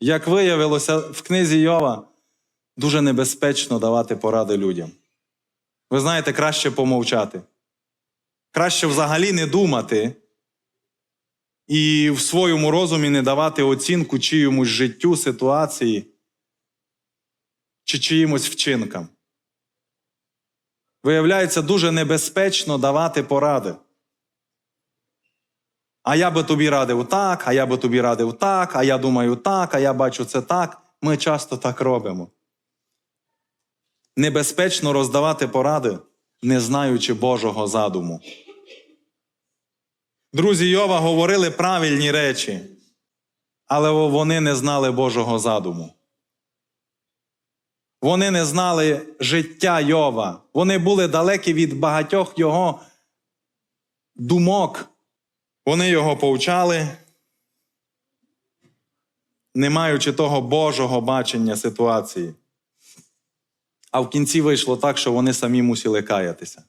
Як виявилося в книзі Йова, дуже небезпечно давати поради людям. Ви знаєте, краще помовчати. Краще взагалі не думати і в своєму розумі не давати оцінку чиємусь життю, ситуації чи чиїмось вчинкам. Виявляється, дуже небезпечно давати поради. А я би тобі радив так, а я би тобі радив так, а я думаю так, а я бачу це так. Ми часто так робимо. Небезпечно роздавати поради, не знаючи Божого задуму. Друзі Йова говорили правильні речі, але вони не знали Божого задуму. Вони не знали життя Йова. Вони були далекі від багатьох його думок. Вони його повчали, не маючи того Божого бачення ситуації. А в кінці вийшло так, що вони самі мусили каятися.